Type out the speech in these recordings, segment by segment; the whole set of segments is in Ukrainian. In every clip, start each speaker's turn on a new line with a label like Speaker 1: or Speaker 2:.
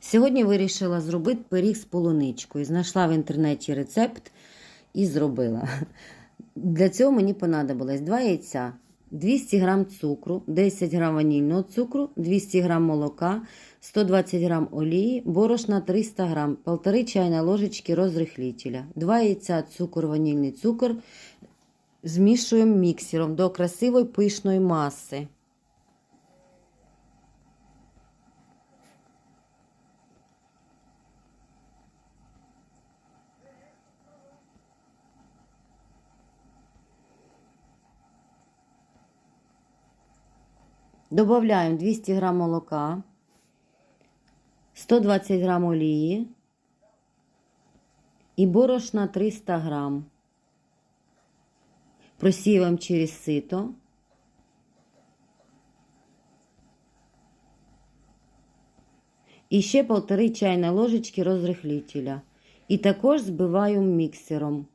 Speaker 1: Сьогодні вирішила зробити пиріг з полуничкою. Знайшла в інтернеті рецепт і зробила. Для цього мені понадобилось 2 яйця, 200 г цукру, 10 г ванільного цукру, 200 г молока, 120 г олії, борошна 300 г, 1,5 чайна ложечки розрихлителя, 2 яйця, цукор, ванільний цукор. Змішуємо міксером до красивої пишної маси. Добавляємо 200 грам молока, 120 грам олії і борошна 300 грам. Просіюємо через сито. І ще полтори чайні ложечки розрихлителя. І також збиваю міксером.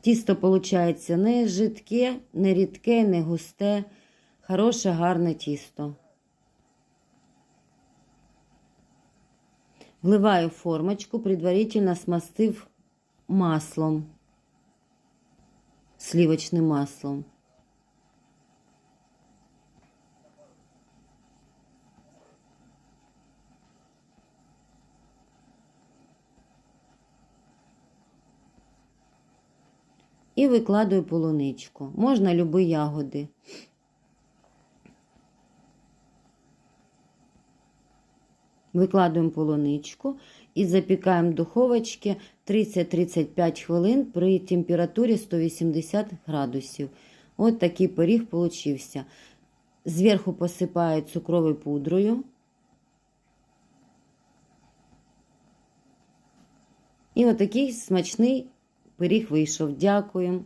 Speaker 1: Тісто виходить не жидке, не рідке, не густе, хороше, гарне тісто. Вливаю формочку, предварительно смастив маслом, сливочним маслом. І викладаю полуничку. Можна любі ягоди. Викладуємо полуничку і запікаємо в духовочці 30-35 хвилин при температурі 180 градусів. От такий пиріг получився. Зверху посипаю цукровою пудрою. І отакий смачний пиріг вийшов. Дякую.